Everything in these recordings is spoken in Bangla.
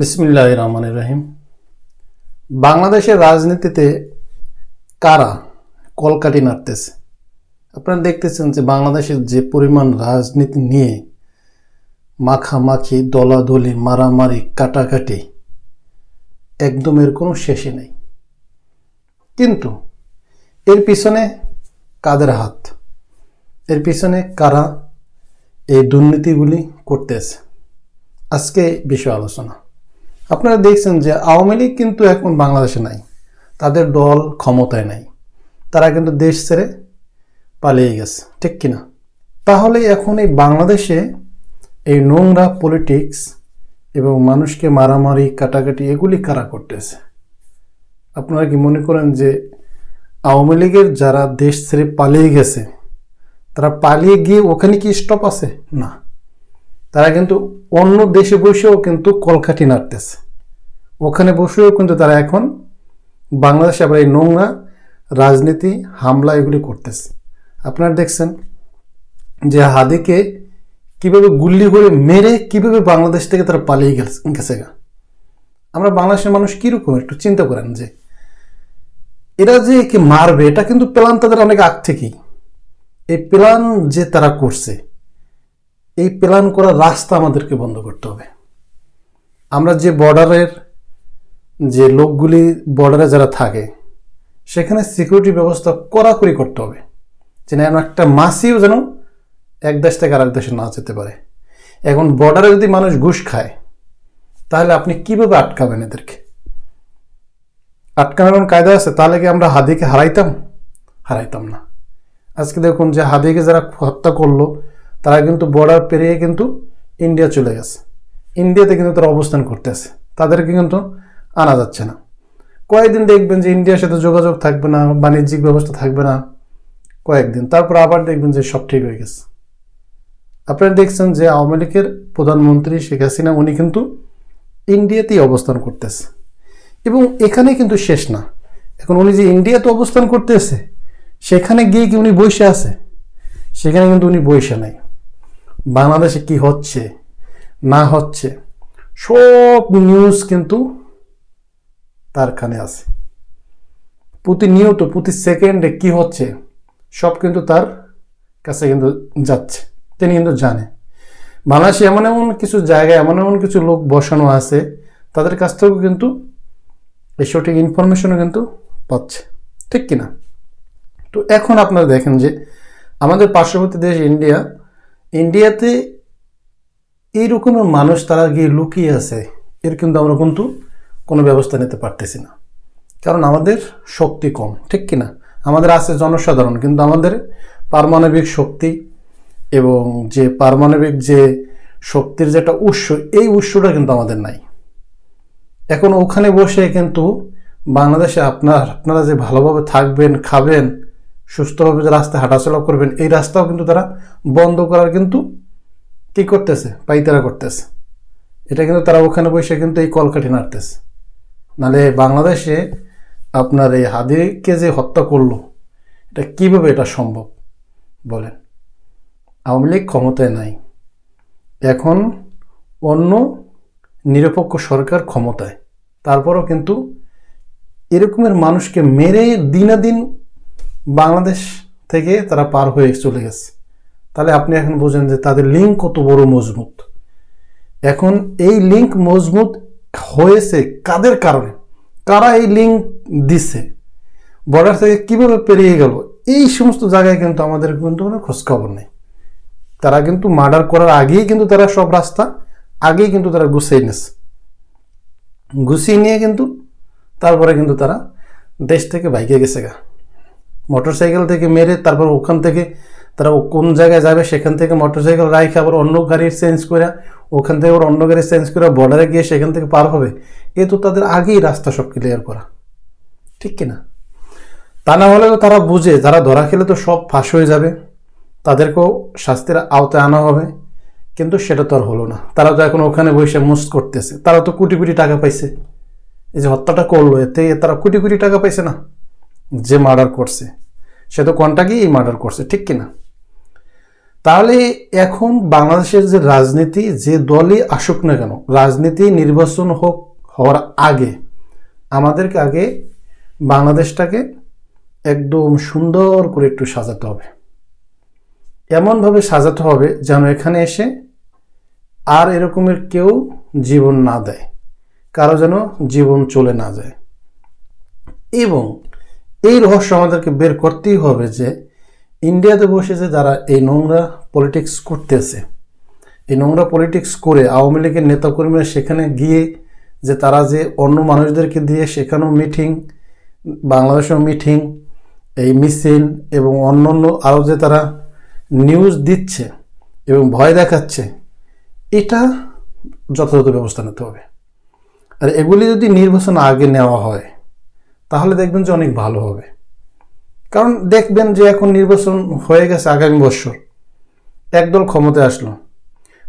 বিসমিল্লাহ রহমান রহিম বাংলাদেশের রাজনীতিতে কারা কলকাটি নাড়তেছে? আপনারা দেখতেছেন যে বাংলাদেশের যে পরিমাণ রাজনীতি নিয়ে মাখামাখি, দলাদলি, মারামারি, কাটাকাটি, একদম এর কোনো শেষে নেই। কিন্তু এর পিছনে কাদের হাত? এর পিছনে কারা এই দুর্নীতিগুলি করতেছে? আজকে বিষয় আলোচনা। আপনারা দেখছেন যে আওয়ামী লীগ কিন্তু এখন বাংলাদেশে নাই। তাদের দল ক্ষমতায় নাই। তারা কিন্তু দেশ ছেড়ে পালিয়ে গেছে। ঠিক কিনা? তাহলে এখন এই বাংলাদেশে এই নোংরা পলিটিক্স এবং মানুষকে মারামারি, কাটাকাটি এগুলি কারা করতেছে? আপনারা কি মনে করেন যে আওয়ামী লীগের যারা দেশ ছেড়ে পালিয়ে গেছে, তারা পালিয়ে গিয়ে ওখানে কি স্টপ আছে? না। তারা কিন্তু অন্য দেশে বসেও কিন্তু কলকাঠি নাড়তেছে। ওখানে বসেও কিন্তু তারা এখন বাংলাদেশে আবার এই নোংরা রাজনীতি, হামলা এগুলি করতেছে। আপনারা দেখছেন যে হাদিকে কীভাবে গুল্লি করে মেরে কীভাবে বাংলাদেশ থেকে তারা পালিয়ে গেছে গা। আমরা বাংলাদেশের মানুষ কীরকম? একটু চিন্তা করেন যে এরা যে একে মারবে, এটা কিন্তু প্ল্যান তাদের অনেক আগ থেকেই। এই প্ল্যান যে তারা করছে এই প্ল্যান করার রাস্তা আমাদেরকে বন্ধ করতে হবে। আমরা যে বর্ডারের, যে লোকগুলি বর্ডারে যারা থাকে, সেখানে সিকিউরিটি ব্যবস্থা কড়াকড়ি করতে হবে, যেন এমন একটা মাসিও যেন এক দেশ থেকে আরেক দেশে না যেতে পারে। এখন বর্ডারে যদি মানুষ ঘুষ খায়, তাহলে আপনি কীভাবে আটকাবেন এদেরকে? আটকানোর কোনো কায়দা আছে? তাহলে কি আমরা হাদিকে হারাইতাম? হারাইতাম না। আজকে দেখুন যে হাদিকে যারা হত্যা করল তারা কিন্তু বর্ডার পেরিয়ে কিন্তু ইন্ডিয়া চলে গেছে। ইন্ডিয়াতে কিন্তু তারা অবস্থান করতেছে তাদেরকে কিন্তু আনা যাচ্ছে না। কয়েকদিন দেখবেন যে ইন্ডিয়ার সাথে যোগাযোগ থাকবে না, বাণিজ্যিক ব্যবস্থা থাকবে না। কয়েকদিন। তারপর আবার দেখবেন যে সব ঠিক হয়ে গেছে। আপনারা দেখছেন যে আওয়ামী লীগের প্রধানমন্ত্রী শেখ হাসিনা, উনি কিন্তু ইন্ডিয়াতেই অবস্থান করতেছে। এবং এখানে কিন্তু শেষ না। এখন উনি যে ইন্ডিয়াতে অবস্থান করতেছে, সেখানে গিয়ে কি উনি বসে আছে? সেখানে কিন্তু উনি বসে নাই। বাংলাদেশে কি হচ্ছে? না হচ্ছে। সব নিউজ কিন্তু তার কানে আছে। প্রতিনিয়ত, প্রতি সেকেন্ডে কি হচ্ছে, সব কিন্তু তার কাছে কিন্তু যাচ্ছে। তিনি কিন্তু জানে। বাংলাদেশে এমন এমন কিছু জায়গায়, এমন এমন কিছু লোক বসানো আছে, তাদের কাছ থেকেও কিন্তু এই সঠিক ইনফরমেশনও কিন্তু পাচ্ছে। ঠিক কিনা? তো এখন আপনারা দেখেন যে, আমাদের পার্শ্ববর্তী দেশ ইন্ডিয়া ইন্ডিয়াতে এই রকমের মানুষ তারা গিয়ে লুকিয়ে আছে, এর কিন্তু আমরা কিন্তু কোনো ব্যবস্থা নিতে পারতেছি না। কারণ আমাদের শক্তি কম, ঠিক কিনা? আমাদের আছে জনসাধারণ, কিন্তু আমাদের পারমাণবিক শক্তি এবং যে পারমাণবিক যে শক্তির যেটা উৎস, এই উৎসটা কিন্তু আমাদের নাই। এখন ওখানে বসে কিন্তু বাংলাদেশে আপনার, আপনারা যে ভালোভাবে থাকবেন, খাবেন সুস্থভাবে যে রাস্তায় হাঁটাচলা করবেন, এই রাস্তাও কিন্তু তারা বন্ধ করার কিন্তু কি করতেছে, পাইতারা করতেছে। এটা কিন্তু তারা ওখানে বসে কিন্তু এই কলকাঠি নাড়তেছে। নালে বাংলাদেশে আপনার এই হাদিকে যে হত্যা করল, এটা কীভাবে এটা সম্ভব বলেন? আওয়ামী লীগ ক্ষমতায় নাই। এখন অন্য নিরপেক্ষ সরকার ক্ষমতায়। তারপরও কিন্তু এরকমের মানুষকে মেরে দিনাদিন বাংলাদেশ থেকে তারা পার হয়ে চলে গেছে। তাহলে আপনি এখন বোঝেন যে তাদের লিঙ্ক কত বড় মজবুত। এখন এই লিঙ্ক মজবুত হয়েছে কাদের কারণে? কারা এই লিঙ্ক দিচ্ছে বর্ডার থেকে কীভাবে পেরিয়ে গেল? এই সমস্ত জায়গায় কিন্তু আমাদের কিন্তু কোনো খোঁজখবর নেই। তারা কিন্তু মার্ডার করার আগেই কিন্তু তারা সব রাস্তা, আগেই কিন্তু তারা গুছিয়ে নিচ্ছে গুছিয়ে নিয়ে কিন্তু তারপরে কিন্তু তারা দেশ থেকে বাইকে গেছে গা। মোটর সাইকেল থেকে মেরে তারপর ওখান থেকে তারা কোন জায়গায় যাবে সেখান থেকে মোটর সাইকেল রাইখে আবার অন্য গাড়ির চেঞ্জ করে ওখান থেকে আবার অন্য গাড়ি চেঞ্জ করে বর্ডারে গিয়ে সেখান থেকে পার হবে। এ তো তাদের আগেই রাস্তা সব ক্লিয়ার করা। ঠিক কিনা? তা না হলে তো তারা বুঝে, যারা ধরা খেলে তো সব ফাঁস হয়ে যাবে। তাদেরকেও শাস্তির আওতায় আনা হবে। কিন্তু সেটা তো আর হলো না। তারা তো এখন ওখানে বসে মুস্ত করতেছে। তারা তো কোটি কোটি টাকা পাইছে। এই যে হত্যাটা করল, এতে তারা কোটি কোটি টাকা পাইছে না? যে মার্ডার করছে। সে তো কন্টাকেই মার্ডার করছে, ঠিক কিনা? তাহলে এখন বাংলাদেশের যে রাজনীতি, যে দলই আসুক না কেন, রাজনীতি নির্বাচন হোক হওয়ার আগে আমাদেরকে আগে বাংলাদেশটাকে একদম সুন্দর করে একটু সাজাতে হবে। এমনভাবে সাজাতে হবে যেন এখানে এসে আর এরকমের কেউ জীবন না দেয়, কারও যেন জীবন চলে না যায়। এবং এই রহস্য আমাদেরকে বের করতেই হবে যে ইন্ডিয়াতে বসে যে যারা এই নোংরা পলিটিক্স করতেছে, এই নোংরা পলিটিক্স করে আওয়ামী লীগের নেতাকর্মীরা সেখানে গিয়ে যে তারা যে অন্য মানুষদেরকে দিয়ে সেখানেও মিটিং বাংলাদেশেও মিটিং এই মিছিল এবং অন্য অন্য আরও যে তারা নিউজ দিচ্ছে এবং ভয় দেখাচ্ছে, এটা যথাযথ ব্যবস্থা নিতে হবে। আর এগুলি যদি নির্বাচন আগে নেওয়া হয় তাহলে দেখবেন যে অনেক ভালো হবে। কারণ দেখবেন যে এখন নির্বাচন হয়ে গেছে আগামী বছর। একদল ক্ষমতায় আসলো।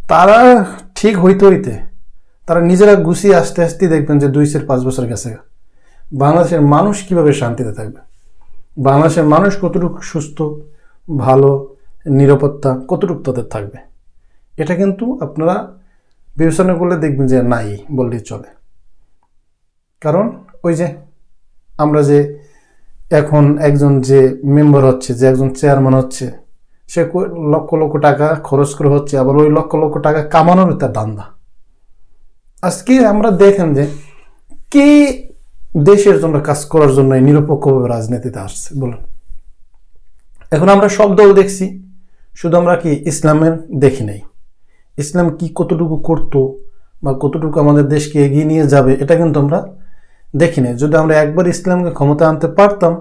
তারা ঠিক হইতে হইতে তারা নিজেরা গুছিয়ে আসতে আসতেই দেখবেন যে দুই চার পাঁচ বছর গেছে। বাংলাদেশের মানুষ কীভাবে শান্তিতে থাকবে? বাংলাদেশের মানুষ কতটুকু সুস্থ, ভালো, নিরাপত্তা, কতটুকু তাদের থাকবে? এটা কিন্তু আপনারা বিবেচনা করলে দেখবেন যে নাই বললেই চলে। কারণ ওই যে আমরা যে এখন একজন যে মেম্বার হচ্ছে, যে একজন চেয়ারম্যান হচ্ছে, সে লক্ষ লক্ষ টাকা খরচ করে হচ্ছে, আবার ওই লক্ষ লক্ষ টাকা কামানোর তার দান্দা আজকে আমরা দেখেন যে কে দেশের জন্য কাজ করার জন্য নিরপেক্ষভাবে রাজনীতিতে আসছে, বলুন। এখন আমরা সব দল দেখছি, শুধু আমরা কি ইসলামের দেখি নাই। ইসলাম কি কতটুকু করতো বা কতটুকু আমাদের দেশকে এগিয়ে নিয়ে যাবে, এটা কিন্তু আমরা দেখি নাই যদি আমরা একবার ইসলামকে ক্ষমতা আনতে পারতাম,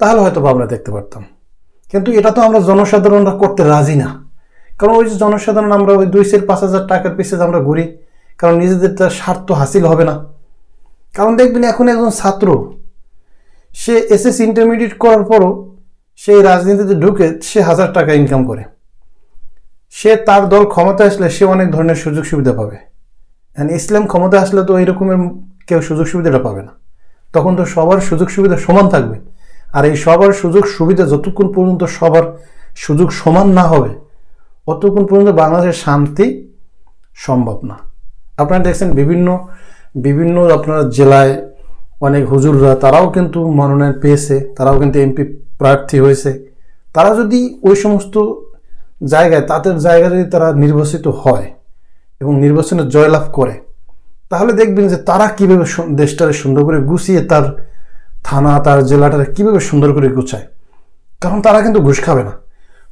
তাহলে হয়তো আমরা দেখতে পারতাম। কিন্তু এটা তো আমরা জনসাধারণরা করতে রাজি না। কারণ ওই যে জনসাধারণ, আমরা ওই দুই সের পাঁচ হাজার টাকার পিছিয়ে আমরা ঘুরি, কারণ নিজেদের তার স্বার্থ হাসিল হবে না। কারণ দেখবেন এখন একজন ছাত্র, সে এসএস ইন্টারমিডিয়েট করার পরও সেই রাজনীতিতে ঢুকে সে হাজার টাকা ইনকাম করে। সে তার দল ক্ষমতা আসলে সে অনেক ধরনের সুযোগ সুবিধা পাবে ইসলাম ক্ষমতা আসলে তো এইরকমের কেউ সুযোগ সুবিধাটা পাবে না। তখন তো সবার সুযোগ সুবিধা সমান থাকবে। আর এই সবার সুযোগ সুবিধা যতক্ষণ পর্যন্ত সবার সুযোগ সমান না হবে, অতক্ষণ পর্যন্ত বাংলাদেশের শান্তি সম্ভব না। আপনারা দেখছেন বিভিন্ন বিভিন্ন আপনার জেলায় অনেক হুজুররা, তারাও কিন্তু মনোনয়ন পেয়েছে, তারাও কিন্তু এমপি প্রার্থী হয়েছে। তারা যদি ওই সমস্ত জায়গায়, তাদের জায়গায় যদি তারা নির্বাচিত হয় এবং নির্বাচনে জয়লাভ করে তাহলে দেখবেন যে তারা কীভাবে দেশটারে সুন্দর করে গুছিয়ে তার থানা, তার জেলাটারে কীভাবে সুন্দর করে গুছায়। কারণ তারা কিন্তু ঘুষ খাবে না।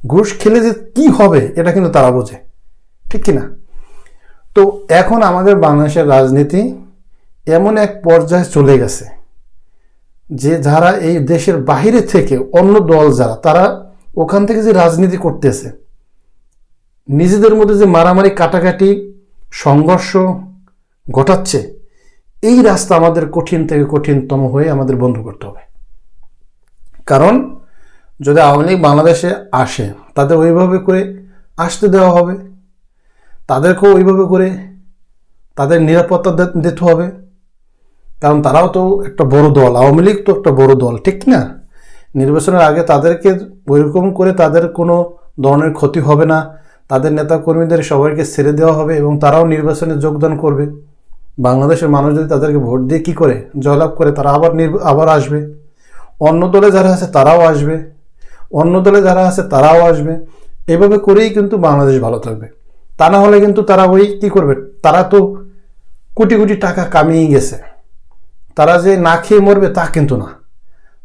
ঘুষ খেলে যে কি হবে, এটা কিন্তু তারা বোঝে। ঠিক কি না তো এখন আমাদের বাংলাদেশের রাজনীতি এমন এক পর্যায়ে চলে গেছে যে যারা এই দেশের বাইরে থেকে অন্য দল যারা, তারা ওখান থেকে যে রাজনীতি করতেছে, নিজেদের মধ্যে যে মারামারি, কাটাকাটি, সংঘর্ষ ঘটাচ্ছে। এই রাস্তা আমাদের কঠিন থেকে কঠিনতম হয়ে আমাদের বন্ধ করতে হবে। কারণ, যদি আওয়ামী লীগ বাংলাদেশে আসে, তাদের ওইভাবে করে আসতে দেওয়া হবে, তাদেরকেও ওইভাবে করে তাদের নিরাপত্তা দিতে হবে। কারণ তারাও তো একটা বড় দল, আওয়ামী লীগ তো একটা বড় দল, ঠিক না? নির্বাচনের আগে তাদেরকে ওইরকম করে তাদের কোনো ধরনের ক্ষতি হবে না। তাদের নেতা কর্মীদের সবাইকে ছেড়ে দেওয়া হবে এবং তারাও নির্বাচনে যোগদান করবে। বাংলাদেশের মানুষ যদি তাদেরকে ভোট দিয়ে কী করে, জয়লাভ করে, তারা আবার আবার আসবে। অন্য দলে যারা আছে তারাও আসবে। অন্য দলে যারা আছে তারাও আসবে। এভাবে করেই কিন্তু বাংলাদেশ ভালো থাকবে। তা না হলে কিন্তু তারা ওই কী করবে, তারা তো কোটি কোটি টাকা কামিয়ে গেছে। তারা যে না খেয়ে মরবে তা কিন্তু না।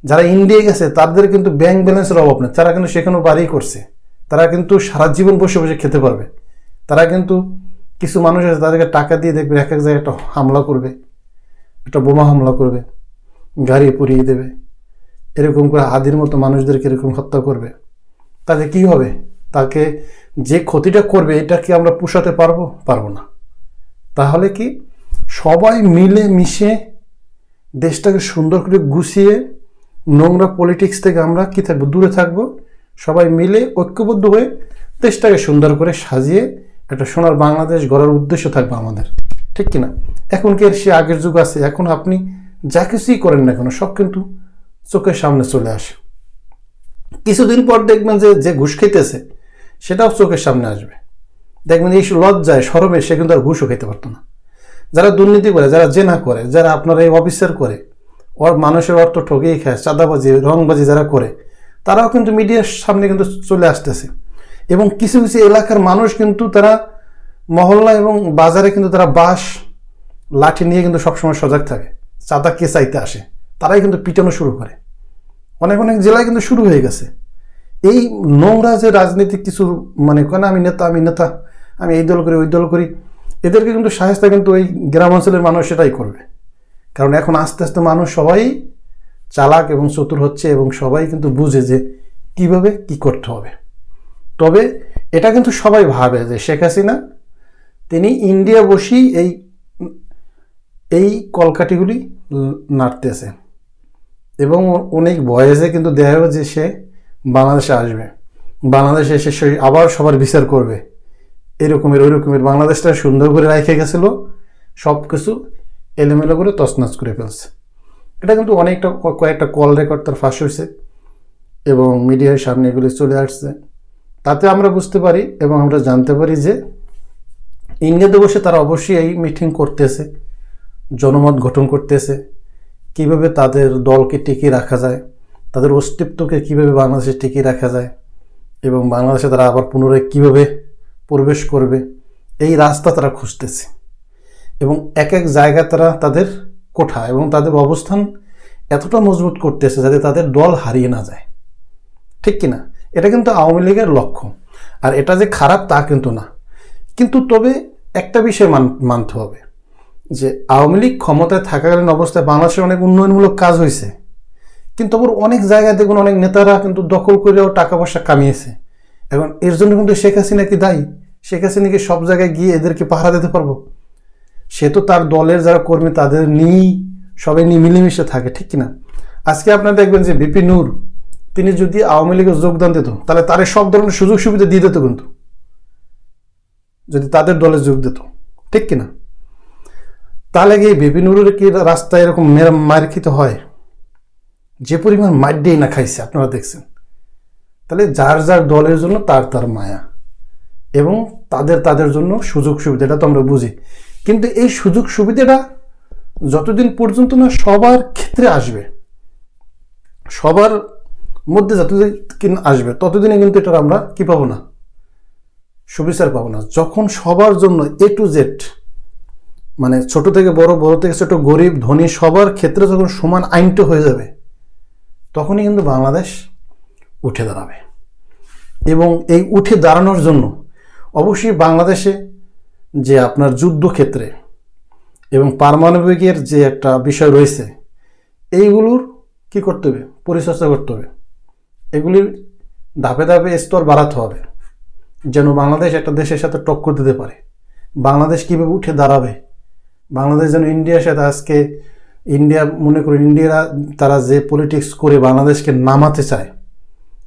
যারা ইন্ডিয়া গেছে তাদের কিন্তু ব্যাংক ব্যালেন্সের অভাব নেই। তারা কিন্তু সেখানেও বাড়ি করছে। তারা কিন্তু সারা জীবন বসে বসে খেতে পারবে। তারা কিন্তু কিছু মানুষ আছে, তাদেরকে টাকা দিয়ে দেখবে, এক এক জায়গায় একটা হামলা করবে, একটা বোমা হামলা করবে, গাড়ি পুড়িয়ে দেবে। এরকম করে হাদির মতো মানুষদেরকে এরকম হত্যা করবে। তাতে কি হবে? তাকে যে ক্ষতিটা করবে, এটা কি আমরা পোষাতে পারব? পারব না। তাহলে কি সবাই মিলে মিশে দেশটাকে সুন্দর করে গুছিয়ে নোংরা পলিটিক্স থেকে আমরা কি থাকব? দূরে থাকব? সবাই মিলে ঐক্যবদ্ধ হয়ে দেশটাকে সুন্দর করে সাজিয়ে একটা সোনার বাংলাদেশ গড়ার উদ্দেশ্য থাকবে আমাদের। ঠিক কিনা? এখন কি সে আগের যুগ আছে? এখন আপনি যা কিছুই করেন না কেন, সব কিন্তু চোখের সামনে চলে আসে। কিছুদিন পর দেখবেন যে যে ঘুষ খেতেছে, সেটাও চোখের সামনে আসবে। দেখবেন এই লজ্জায়, সরমে সে কিন্তু আর ঘুষও খেতে পারতো না। যারা দুর্নীতি করে, যারা জেনা করে, যারা আপনার এই অফিসার করে, ওর মানুষের অর্থ ঠকিয়ে খায়, চাঁদাবাজি, রংবাজি যারা করে, তারাও কিন্তু মিডিয়ার সামনে কিন্তু চলে আসতেছে। এবং কিছু কিছু এলাকার মানুষ কিন্তু তারা মহল্লা এবং বাজারে কিন্তু তারা বাঁশ, লাঠি নিয়ে কিন্তু সবসময় সজাগ থাকে, চাঁদা কে চাইতে আসে, তারাই কিন্তু পিটানো শুরু করে। অনেক অনেক জেলায় কিন্তু শুরু হয়ে গেছে। এই নোংরা যে রাজনীতিক কিছু মানে কেন আমি নেতা আমি নেতা, আমি এই দল করি, ওই দল করি, এদেরকে কিন্তু সাহায্য কিন্তু ওই গ্রাম অঞ্চলের মানুষ সেটাই করবে। কারণ এখন আস্তে আস্তে মানুষ সবাই চালাক এবং চতুর হচ্ছে এবং সবাই কিন্তু বুঝে যে কীভাবে কি করতে হবে। তবে এটা কিন্তু সবাই ভাবে যে শেখ হাসিনা, তিনি ইন্ডিয়া বসেই এই এই কলকাঠিগুলি ল- নাড়তেছে। এবং অনেক বয়সে কিন্তু দেখা যে সে বাংলাদেশে আসবে। বাংলাদেশে এসে সে আবার সবার বিচার করবে। এরকমের ওই রকমের বাংলাদেশটা সুন্দর করে রেখে গেছিল সব কিছু এলোমেলো করে তছনছ করে ফেলছে। এটা কিন্তু অনেকটা কয়েকটা কল রেকর্ড তার ফাঁস হয়েছে এবং মিডিয়ার সামনে এগুলি চলে আসছে। তাতে আমরা বুঝতে পারি এবং আমরা জানতে পারি যে ইন্ডিয়াতে বসে তারা অবশ্যই এই মিটিং করতেছে, জনমত গঠন করতেছে, কীভাবে তাদের দলকে টিকিয়ে রাখা যায়, তাদের অস্তিত্বকে কীভাবে বাংলাদেশে টিকিয়ে রাখা যায় এবং বাংলাদেশে তারা আবার পুনরায় কীভাবে প্রবেশ করবে, এই রাস্তা তারা খুঁজতেছে এবং এক এক জায়গায় তারা তাদের কোঠা এবং তাদের অবস্থান এতটা মজবুত করতেছে যাতে তাদের দল হারিয়ে না যায়। ঠিক কিনা? এটা কিন্তু আওয়ামী লীগের লক্ষ্য। আর এটা যে খারাপ তা কিন্তু না। কিন্তু তবে একটা বিষয় মান, মানতে হবে, যে আওয়ামী লীগ ক্ষমতায় থাকাকালীন অবস্থায় বাংলাদেশে অনেক উন্নয়নমূলক কাজ হয়েছে। কিন্তু আবার অনেক জায়গায় দেখুন অনেক নেতারা কিন্তু দখল করেও টাকা পয়সা কামিয়েছে। এখন এর জন্য কিন্তু শেখ হাসিনা কি দায়ী? শেখ হাসিনা কি সব জায়গায় গিয়ে এদেরকে পাহারা দিতে পারব? সে তো তার দলের যারা কর্মী, তাদের নিয়েই সবাই নিয়ে মিলেমিশে থাকে, ঠিক কিনা? আজকে আপনারা দেখবেন যে বিপি নূর তিনি যদি আওয়ামী লীগে যোগদান দিত, তাহলে তার সব ধরনের সুযোগ সুবিধা দিয়ে দিত কিন্তু। যদি তাদের দলে যোগ দিত, ঠিক কিনা? তাহলে বিপি নুরের কি রাস্তায় এরকম মেরা খেতে হয়? যে পরিমাণ মার দিয়ে না খাইছে, আপনারা দেখছেন। তাহলে যার যার দলের জন্য তার তার মায়া এবং তাদের তাদের জন্য সুযোগ সুবিধা, এটা তো আমরা বুঝি। কিন্তু এই সুযোগ সুবিধাটা যতদিন পর্যন্ত না সবার ক্ষেত্রে আসবে, সবার মধ্যে যতদিন আসবে, ততদিনে কিন্তু এটা আমরা কি পাবো না? সুবিচার পাবো না। যখন সবার জন্য এ টু জেড মানে ছোট থেকে বড় বড় থেকে ছোট, গরিব, ধনী, সবার ক্ষেত্রে যখন সমান আইনটা হয়ে যাবে, তখনই কিন্তু বাংলাদেশ উঠে দাঁড়াবে। এবং এই উঠে দাঁড়ানোর জন্য অবশ্যই বাংলাদেশে যে আপনার যুদ্ধক্ষেত্রে এবং পারমাণবিকের যে একটা বিষয় রয়েছে, এইগুলোর কি করতে হবে? পরিচর্যা করতে হবে। এগুলির ধাপে ধাপে স্তর বাড়াতে হবে, যেন বাংলাদেশ একটা দেশের সাথে টক্কর দিতে পারে। বাংলাদেশ কীভাবে উঠে দাঁড়াবে? বাংলাদেশ যেন ইন্ডিয়ার সাথে আজকে ইন্ডিয়া, মনে করুন ইন্ডিয়ারা, তারা যে পলিটিক্স করে বাংলাদেশকে নামাতে চায়,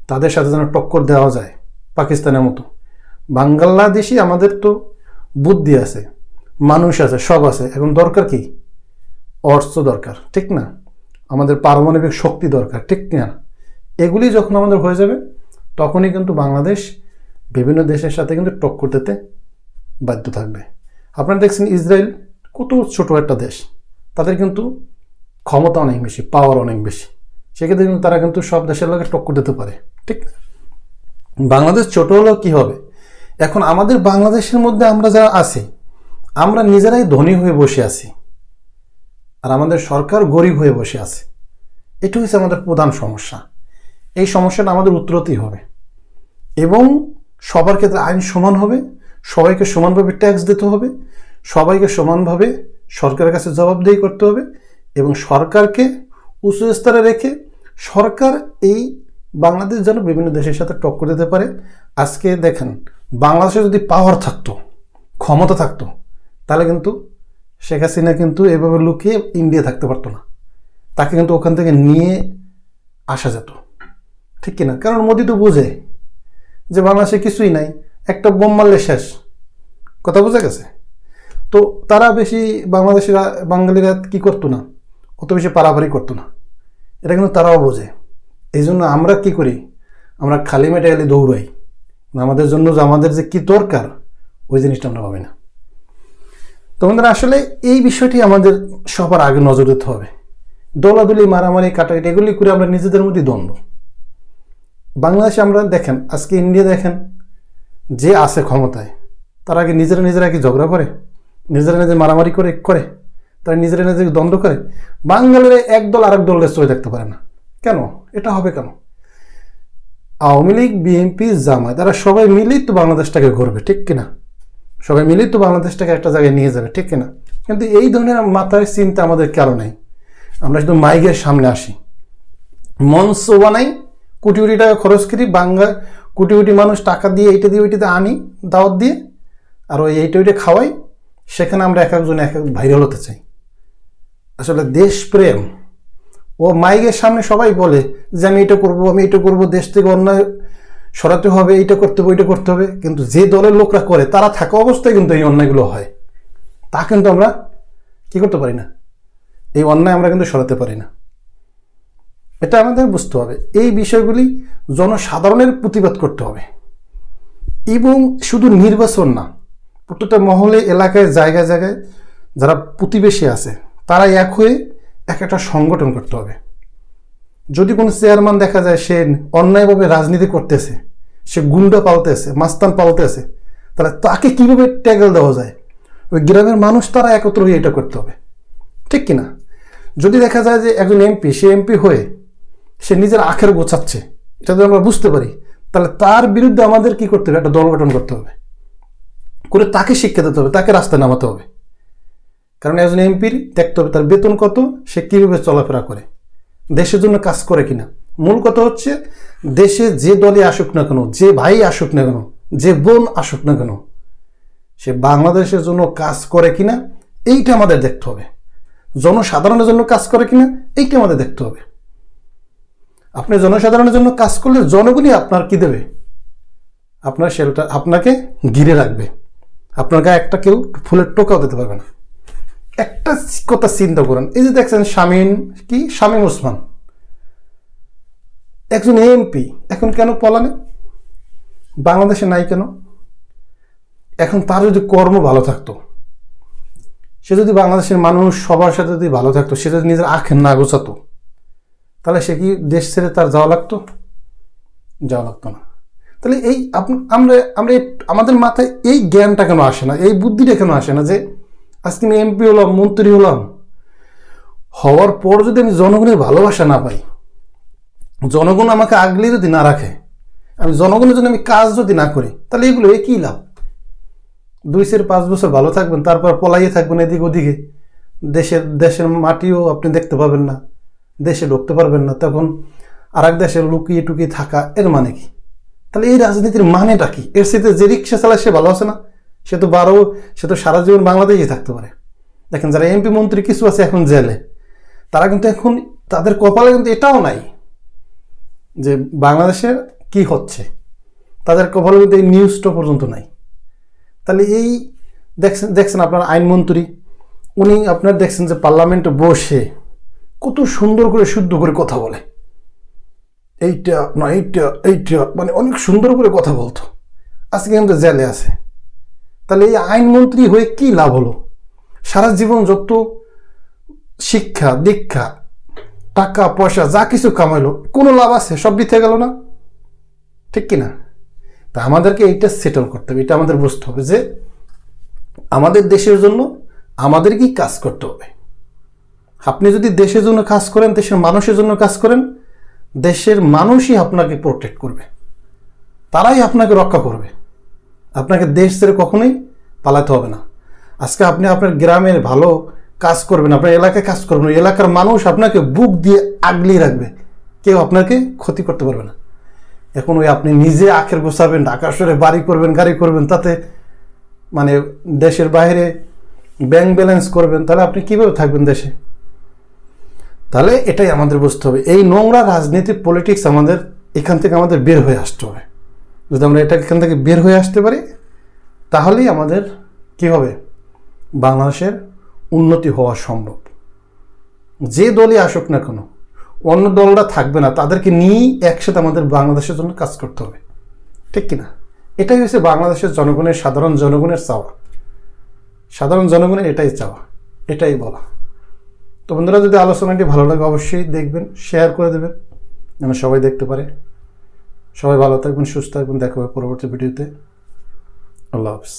তাদের সাথে যেন টক্কর দেওয়া যায় পাকিস্তানের মতো। বাংলাদেশি আমাদের তো বুদ্ধি আছে, মানুষ আছে, সব আছে। এখন দরকার কি? অর্থ দরকার, ঠিক না? আমাদের পারমাণবিক শক্তি দরকার, ঠিক না? এগুলি যখন আমাদের হয়ে যাবে, তখনই কিন্তু বাংলাদেশ বিভিন্ন দেশের সাথে কিন্তু টক্কর দিতে বাধ্য থাকবে। আপনারা দেখছেন ইসরায়েল কত ছোট একটা দেশ। তাদের কিন্তু ক্ষমতা অনেক বেশি পাওয়ার অনেক বেশি। সেক্ষেত্রে কিন্তু তারা কিন্তু সব দেশের লোকের টক্কর দিতে পারে, ঠিক বাংলাদেশ ছোট হলেও কি হবে? এখন আমাদের বাংলাদেশের মধ্যে আমরা যারা আছি, আমরা নিজেরাই ধনী হয়ে বসে আছি। আর আমাদের সরকার গরিব হয়ে বসে আছে। এটা হচ্ছে আমাদের প্রধান সমস্যা। এই সমস্যাটা আমাদের উত্তরতেই হবে। এবং সবার ক্ষেত্রে আইন সমান হবে, সবাইকে সমানভাবে ট্যাক্স দিতে হবে, সবাইকে সমানভাবে সরকারের কাছে জবাবদেহি করতে হবে এবং সরকারকে উঁচু স্তরে রেখে সরকার এই বাংলাদেশ যেন বিভিন্ন দেশের সাথে টক্কর দিতে পারে। আজকে দেখেন, বাংলাদেশে যদি পাওয়ার থাকতো, ক্ষমতা থাকতো, তাহলে কিন্তু শেখ হাসিনা কিন্তু এভাবে লুকিয়ে ইন্ডিয়া থাকতে পারতো না। তাকে কিন্তু ওখান থেকে নিয়ে আসা যেত। ঠিক কিনা? কারণ মোদি তো বোঝে যে বাংলাদেশে কিছুই নাই, একটা বোম মারলে শেষ। কথা বোঝা গেছে? তো তারা বেশি বাংলাদেশিরা, বাঙালিরা কি করতো না? অত বেশি পারাপারি করতো না। এটা কিন্তু তারাও বোঝে। এই জন্য আমরা কি করি? আমরা খালি মেটে গেলে দৌড়াই। আমাদের জন্য যে আমাদের যে কি দরকার, ওই জিনিসটা আমরা পাবি না। তো বন্ধুরা, আসলে এই বিষয়টি আমাদের সবার আগে নজর দিতে হবে। দোলাদুলি মারামারি, কাটাকাটি, এগুলি করে আমরা নিজেদের মধ্যে দ্বন্দ্ব। বাংলাদেশে আমরা দেখেন, আজকে ইন্ডিয়া দেখেন, যে আছে ক্ষমতায়, তারা আগে নিজেরা নিজেরা কি ঝগড়া করে? নিজেরা নিজে মারামারি করে করে, তারা নিজেরা নিজেকে দ্বন্দ্ব করে। বাঙালির এক দল আরেক দল চলে দেখতে পারে না। কেন? এটা হবে কেন? আওয়ামী লীগ, বিএনপি জামায় তারা সবাই মিলেই তো বাংলাদেশটাকে ঘুরবে, ঠিক কিনা? সবাই মিলেই তো বাংলাদেশটাকে একটা জায়গায় নিয়ে যাবে, ঠিক কিনা? কিন্তু এই ধরনের মাথায় চিন্তা আমাদের কারও নেই। আমরা শুধু মাইকের সামনে আসি। মঞ্চ বানাই কোটি কোটি টাকা খরচ করি বাংলা কোটি কোটি মানুষ টাকা দিয়ে এইটা দিয়ে ওইটাতে আনি, দাওয়াত দিয়ে, আর ওই এইটা ওইটা খাওয়াই, সেখানে আমরা এক একজন এক এক ভাইরাল হতে চাই। আসলে দেশপ্রেম ও মাইকের সামনে সবাই বলে যে আমি এটা করব, আমি এটা করব, দেশ থেকে অন্যায় সরাতে হবে, এইটা করতে হবে, ওইটা করতে হবে। কিন্তু যে দলের লোকরা করে, তারা থাকা অবস্থায় কিন্তু এই অন্যায়গুলো হয়। তা কিন্তু আমরা কি করতে পারি না? এই অন্যায় আমরা কিন্তু সরাতে পারি না। এটা আমাদের বুঝতে হবে। এই বিষয়গুলি জনসাধারণের প্রতিবাদ করতে হবে। এবং শুধু নির্বাচন না, প্রত্যেকটা মহলে, এলাকায়, জায়গায় জায়গায় যারা প্রতিবেশী আছে, তারা এক হয়ে এক একটা সংগঠন করতে হবে। যদি কোনো চেয়ারম্যান দেখা যায় সে অন্যায়ভাবে রাজনীতি করতেছে, সে গুন্ডা পালতেছে, মাস্তান পালতেছে, তাহলে তাকে কীভাবে ট্যাগেল দেওয়া যায়? ওই গ্রামের মানুষ তারা একত্র হয়ে এটা করতে হবে। ঠিক কিনা? যদি দেখা যায় যে একজন এমপি, সে এমপি হয়ে সে নিজের আখের গোছাচ্ছে। এটা যদি আমরা বুঝতে পারি, তাহলে তার বিরুদ্ধে আমাদের কি করতে হবে? একটা দল গঠন করতে হবে। করে তাকে শিক্ষা দিতে হবে, তাকে রাস্তায় নামাতে হবে। কারণ একজন এমপির দেখতে হবে তার বেতন কত, সে কীভাবে চলাফেরা করে, দেশের জন্য কাজ করে কিনা। মূল কথা হচ্ছে, দেশে যে দলে আসুক না কেন, যে ভাই আসুক না কেন, যে বোন আসুক না কেন, সে বাংলাদেশের জন্য কাজ করে কিনা, এইটা আমাদের দেখতে হবে। জনসাধারণের জন্য কাজ করে কিনা, এইটা আমাদের দেখতে হবে। আপনি জনসাধারণের জন্য কাজ করলে জনগণই আপনার কি দেবে? আপনার শেলটা আপনাকে ঘিরে রাখবে। আপনার গায়ে একটা কেউ ফুলের টোকাও দিতে পারবে না। একটা কথা চিন্তা করেন। এই যে দেখছেন শামীম, কি? শামীম ওসমান। একজন এমপি। এখন কেন পলানে বাংলাদেশে নাই কেন? এখন তার যদি কর্ম ভালো থাকতো, সে যদি বাংলাদেশের মানুষ সবার সাথে যদি ভালো থাকতো, সে যদি নিজের আখের না গোছাতো তাহলে সে কি দেশ ছেড়ে তার যাওয়া লাগতো? যাওয়া লাগতো না। তাহলে এই আমরা আমরা আমাদের মাথায় এই জ্ঞানটা কেন আসে না? এই বুদ্ধিটা কেন আসে না যে, আজকে আমি এমপি হলাম, মন্ত্রী হলাম। হওয়ার পর যদি আমি জনগণের ভালোবাসা না পাই, জনগণ আমাকে আগলে যদি না রাখে, আমি জনগণের জন্য আমি কাজ যদি না করি, তাহলে এগুলো এ কী লাভ? দুই চার পাঁচ বছর ভালো থাকবেন, তারপর পলাইয়ে থাকবেন এদিক ওদিকে। দেশের দেশের মাটিও আপনি দেখতে পাবেন না। দেশে ঢুকতে পারবেন না, তখন আর এক দেশে লুকিয়ে টুকিয়ে থাকা এর মানে কি? তাহলে এই রাজনীতির মানেটা কি? এর সাথে যে রিক্সা চালায় সে ভালো আছে না? সে তো বারো, সে তো সারা জীবন বাংলাদেশে থাকতে পারে। দেখেন যারা এমপি মন্ত্রী কিছু আছে এখন জেলে, তারা কিন্তু এখন তাদের কপালে কিন্তু এটাও নাই যে বাংলাদেশের কি হচ্ছে। তাদের কপালে কিন্তু এই নিউজটা পর্যন্ত নাই। তাহলে এই দেখছেন দেখছেন আপনার আইনমন্ত্রী, উনি আপনার দেখছেন যে পার্লামেন্টে বসে কত সুন্দর করে শুদ্ধ করে কথা বলে। এইটা না, এইটা এইটা মানে অনেক সুন্দর করে কথা বলতো। আজকে কিন্তু জেলে আছে। তাহলে এই আইনমন্ত্রী হয়ে কি লাভ হলো? সারা জীবন যত শিক্ষা, দীক্ষা, টাকা, পয়সা, যা কিছু কামাইলো, কোনো লাভ আছে? সব দিতে গেল না? ঠিক কি না? তা আমাদেরকে এইটা সেটেল করতে হবে, এটা আমাদের বুঝতে হবে যে আমাদের দেশের জন্য আমাদেরকেই কাজ করতে হবে। আপনি যদি দেশের জন্য কাজ করেন, দেশের মানুষের জন্য কাজ করেন, দেশের মানুষই আপনাকে প্রোটেক্ট করবে। তারাই আপনাকে রক্ষা করবে। আপনাকে দেশ ছেড়ে কখনোই পালাতে হবে না। আজকে আপনি আপনার গ্রামের ভালো কাজ করবেন, আপনার এলাকায় কাজ করবেন এলাকার মানুষ আপনাকে বুক দিয়ে আগলিয়ে রাখবে। কেউ আপনাকে ক্ষতি করতে পারবে না। এখন ওই আপনি নিজে আখের গোছাবেন, ঢাকা শহরে বাড়ি করবেন, গাড়ি করবেন, তাতে মানে দেশের বাইরে ব্যাংক ব্যালেন্স করবেন, তাহলে আপনি কীভাবে থাকবেন দেশে? তাহলে এটাই আমাদের বুঝতে হবে। এই নোংরা রাজনীতি পলিটিক্স আমাদের এখান থেকে আমাদের বের হয়ে আসতে হবে। যদি আমরা এটা এখান থেকে বের হয়ে আসতে পারি, তাহলেই আমাদের কি হবে? বাংলাদেশের উন্নতি হওয়া সম্ভব। যে দলই আসুক না কেন, অন্য দলরা থাকবে না, তাদেরকে নিয়েই একসাথে আমাদের বাংলাদেশের জন্য কাজ করতে হবে। ঠিক কিনা? এটাই হচ্ছে বাংলাদেশের জনগণের সাধারণ জনগণের চাওয়া। সাধারণ জনগণের এটাই চাওয়া। এটাই বলা। তো বন্ধুরা, যদি আলোচনাটি ভালো লাগে, অবশ্যই দেখবেন শেয়ার করে দেবেন, যেন সবাই দেখতে পারে। সবাই ভালো থাকবেন, সুস্থ থাকবেন, দেখা হবে পরবর্তী ভিডিওতে। আল্লাহ হাফিজ।